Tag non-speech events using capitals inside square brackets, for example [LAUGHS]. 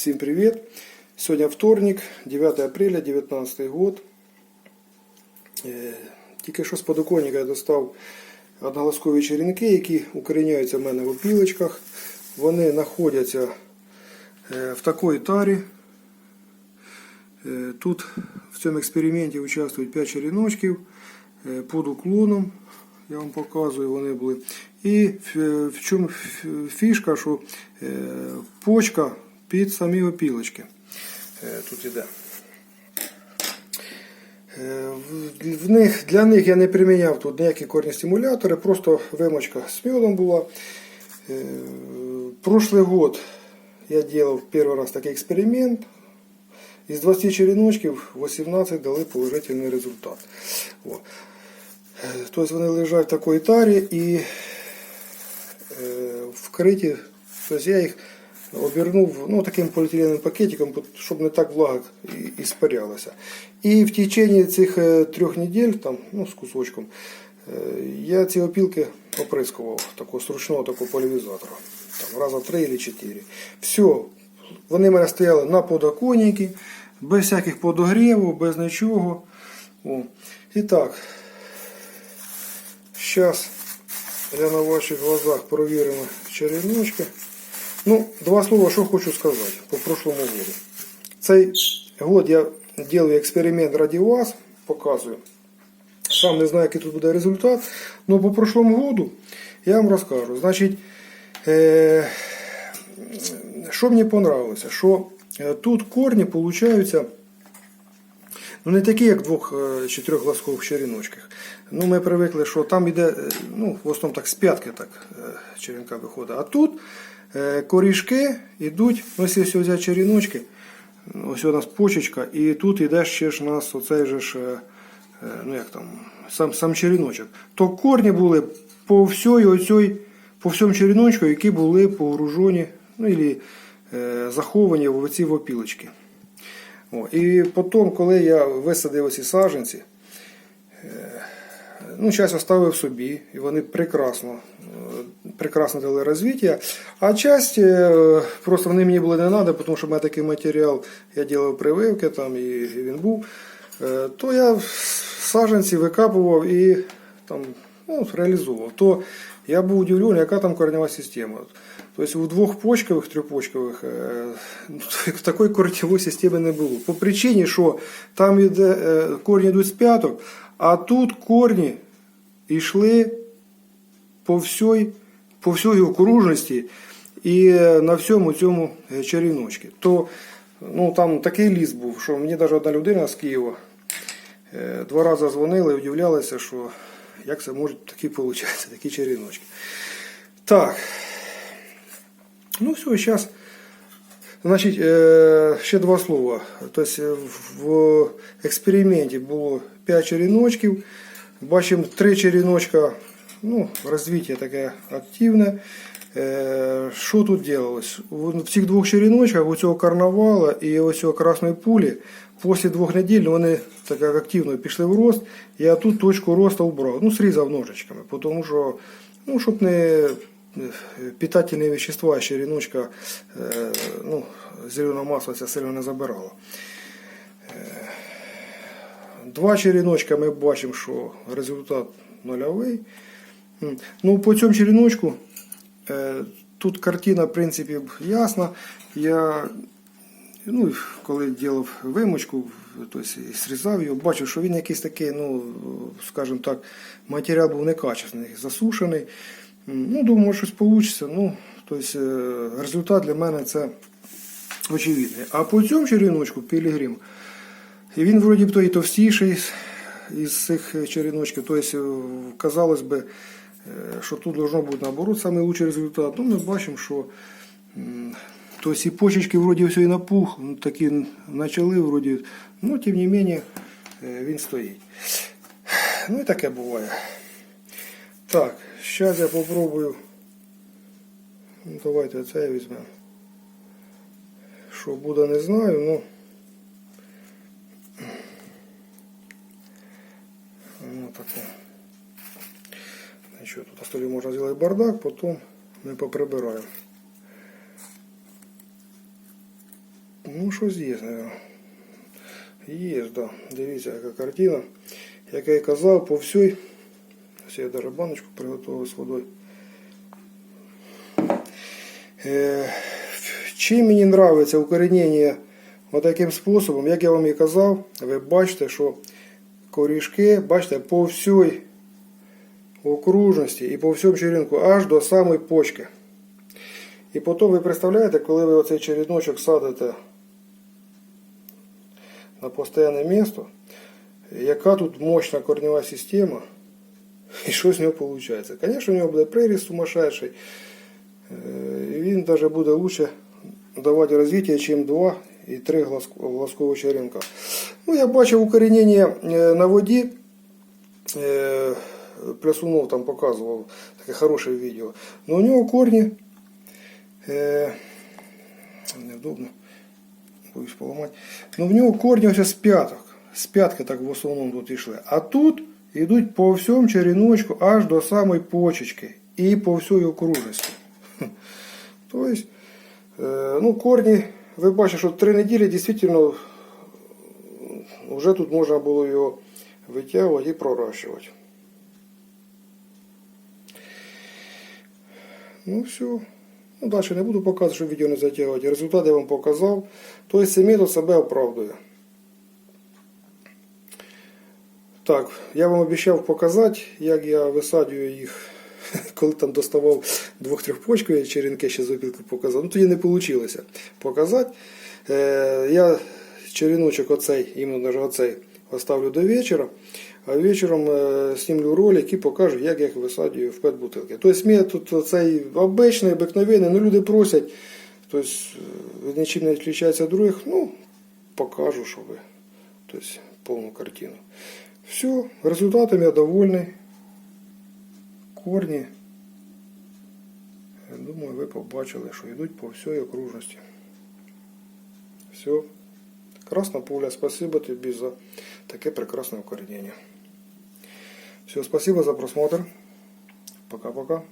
Всем привет! Сегодня вторник, 9 апреля 2019 год. Е, Тільки що з подоконника я достав одноголоскові черенки, які укоріняються в мене в опілочках. Вони знаходяться е, в такій тарі. Е, Тут в цьому експерименті участвують 5 череночків під уклоном. Я вам показую, вони були. І в- чому фішка, що почка під самі опілочки. Е, Тут іде. Е, в- В них, для них я не приміняв тут ніякі корні стимулятори, просто вимочка з медом була. Е, Прошлый год я делал первый раз такой эксперимент. Из 20 череночків 18 дали положительний результат. О. Е, Тобто вони лежать в такій тарі і е, вкриті. Тобто я їх обернув ну, таким поліетиленовим пакетиком, щоб не так влага іспарялася. І в течение цих е, трьох неділь, там, ну, з кусочком, е, я ці опілки оприскував такого зручного такого поляризатора. Там, раза три або чотири. Все, вони в мене стояли на подоконнику, без всяких подогрівів, без нічого. О. І так, зараз я на ваших глазах провіримо череночки. Ну, два слова, що хочу сказати по прошлому году. Цей год я делаю експеримент ради вас, показую. Сам не знаю, який тут буде результат. Но по прошлому году я вам розкажу. Значить, е, що мені понравилося? Що е, тут корні получаються ну, не такі, як в двох е, чотирьохглазкових череночках. Ну, ми привикли, що там йде, е, ну, в основному так з п'ятки так черенка виходить. А тут корішки йдуть, ну, якщо взяти череночки, ось у нас почечка, і тут йде ще ж у нас оцей же ж, е, е, ну як там, сам, сам череночок. То корні були по всій оцій, по всьому череночку, які були погружені, ну, і е, заховані в оці опілочки. О, і потім, коли я висадив ці саджанці, е, ну, часть оставив собі, і вони прекрасно, е, прекрасно дали розвиття. А часть е, просто вони мені були не треба, тому що в мене такий матеріал, я робив прививки там, і, він був. Е, То я саджанці викапував і там, ну, реалізовував. То я був удивлений, яка там корнева система. Тобто у двох почкових, трьохпочкових е, [LAUGHS] такої корневої системи не було. По причині, що там йде, корні йдуть з п'яток, а тут корні йшли по всій, по всій окружності і е, на всьому цьому е, черіночці. То ну, там такий ліс був, що мені навіть одна людина з Києва е, два рази дзвонила і удивлялася, що як це може такі виходить, такі черіночки. Так. Ну все, зараз. Значить, ще два слова. Тобто в експерименті було 5 черіночків. Бачимо 3 черіночка, ну, розвиття таке активне. Е, Що тут делалось? В цих двох черіночках, у цього карнавала і ось цього красної пулі, після двох неділь вони так як активно пішли в рост. Я тут точку росту убрав, ну, срізав ножичками, тому що, ну, щоб не питательные вещества череночка, е, ну, зеленого масла ця сильно не забирала. Два череночка ми бачимо, що результат нульовий. Ну, по цьому череночку е, тут картина, в принципі, ясна. Я, ну, коли робив вимочку, тобто і зрізав його, бачив, що він якийсь такий, ну, скажімо так, матеріал був некачественний, засушений. Ну, думаю, щось вийде. Ну, тобто, результат для мене це очевидний. А по цьому череночку Пілігрим, і він вроді б то і товстіший із цих череночків. Тобто, е, казалось би, е, що тут должно бути наоборот найкращий результат. Ну, ми бачимо, що тобто, і почечки вроді все і напух, ну, такі почали вроді, ну, тим не менше, е, він стоїть. Ну і таке буває. Так, зараз я попробую. Ну, давайте це я візьмемо. Що буде, не знаю, ну. Ну, таке. Нічого, тут столі можна зробити бардак, потім ми поприбираємо. Ну, щось є, мабуть. Є, да. Дивіться, яка картина. Як я і казав, по всій. Ось я даже баночку приготував з водою. Е, чим мені подобається укоренення таким способом, як я вам і казав, ви бачите, що корішки, бачите, по всій окружності і по всьому черенку аж до самої почки. І потім ви представляєте, коли ви оцей череночок садите на постійне місто, яка тут мощна корнева система, і що з нього виходить. Звісно, у нього буде приріст сумасшедший, е, і він навіть буде краще давати розвиття, ніж 2 і 3 глазкових черенка. Ну, я бачив укорінення е, на воді. Е, Плясунов там показував таке хороше відео. Но у нього корні е, невдобно, боюсь поламати. Ну в нього корні ось з п'яток. З п'ятки так в основному тут йшли. А тут йдуть по всьому череночку аж до самої почечки і по всій окружності. Тобто, е, ну, корні, ви бачите, що три неділі дійсно вже тут можна було його витягувати і пророщувати. Ну все. Ну, далі не буду показувати, щоб відео не затягувати. Результат я вам показав. Тобто цей метод себе оправдує. Так, я вам обіцяв показати, як я висаджую їх, [LAUGHS] коли там доставав двох-трьох почків, я черенки ще з опілки показав. Ну тоді не вийшло показати. Е, я череночок оцей, іменно оцей, оставлю до вечора. А вечором е, знімлю ролик і покажу, як я їх висаджую в пет-бутилки. Тобто метод цей обичний, обикновений, ну люди просять, тобто нічим не відрізняється від других, ну, покажу, щоб ви, тобто повну картину. Все, результатом я довольний. Корні, думаю, ви побачили, що йдуть по всій окружності. Все. Красна Пуля, спасибо тебе за такое прекрасное укоренение. Все, спасибо за просмотр. Пока-пока.